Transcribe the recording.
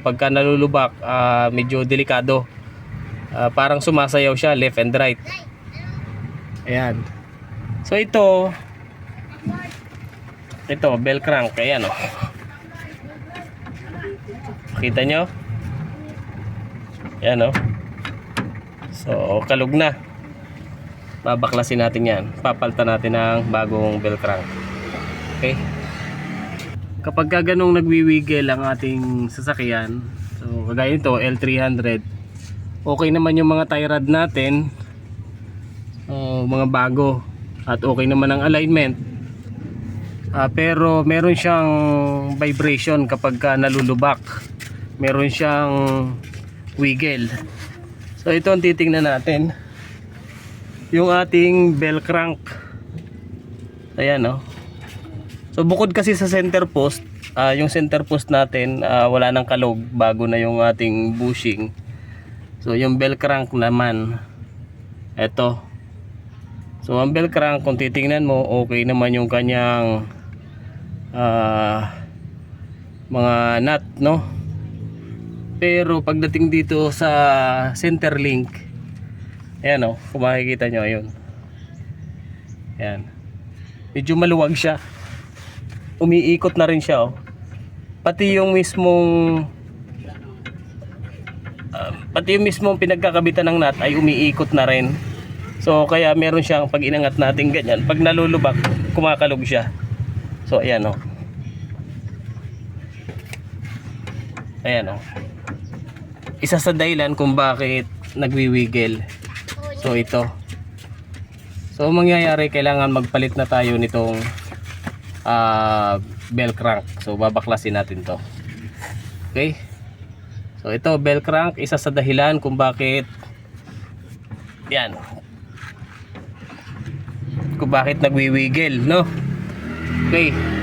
Pagka nalulubak, ah, medyo delikado. Ah, parang sumasayaw siya left and right. Ayan. So ito, ito, bell crank. Ayan o. Kita nyo? Ayan o. So, kalug na. Babaklasin natin yan. Papalta natin ng bagong bell crank. Okay? Kapag ka ganong nagwiwigil ang ating sasakyan, so kagaya nito, L300, okay naman yung mga tie rod natin, oh, mga bago, at okay naman ang alignment. Ah, pero meron siyang vibration kapag ka nalulubak. Meron siyang wiggle. So ito ang titingnan natin. Yung ating bell crank. Ayan oh. So bukod kasi sa center post, ah, yung center post natin ah, wala nang kalog bago na yung ating bushing. So yung bell crank naman, eto. So ang bell crank kung titingnan mo, okay naman yung kanyang ah, mga nut, no? Pero pagdating dito sa center link, ayan o, kung makikita nyo, ayun. Ayan. Medyo maluwag siya umiikot na rin siya oh. Pati yung mismong ah, pati yung mismong pinagkakabitan ng nut ay umiikot na rin. So kaya meron siyang pag inangat natin ganyan, pag nalulubak, kumakalog siya. So ayan oh. Ayan oh. Isa sa dahilan kung bakit nagwiwiggle. So ito. So ang mangyayari kailangan magpalit na tayo nitong ah, bell crank. So babaklasin natin 'to. Okay? So ito bell crank isa sa dahilan kung bakit yan. Kung bakit nagwiwiggle, no? Okay.